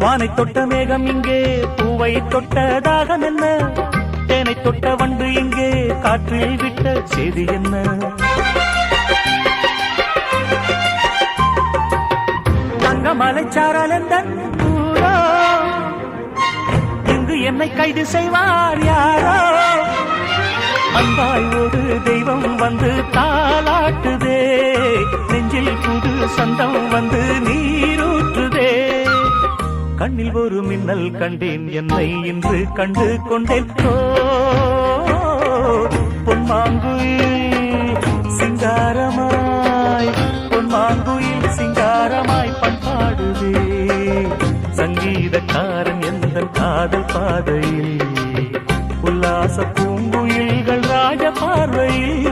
வானை தொட்ட மேகம் இங்கே பூவை தொட்ட தாகம் என்ன? தேனை தொட்ட வண்டு இங்கே காற்றில் விட்ட செய்தி என்ன? தங்க சாரலந்தன் இங்கு என்னை கைது செய்வார் யாரோ? அன்பாய் ஒரு தெய்வம் வந்து தாளாட்டுதே. நெஞ்சில் புது சந்தம் வந்து நீ கண்ணில் ஒரு மின்னல் கண்டேன். என்னை இன்று கண்டு கொண்டேன். பொன்மாங்குயில் சிங்காரமாய் பொன்மாங்குயில் சிங்காரமாய் பண்பாடுதே. சங்கீதக்காரன் எந்த காதல் பாதையில்? உல்லாச பூங்குயில்கள் ராஜ பார்வையில்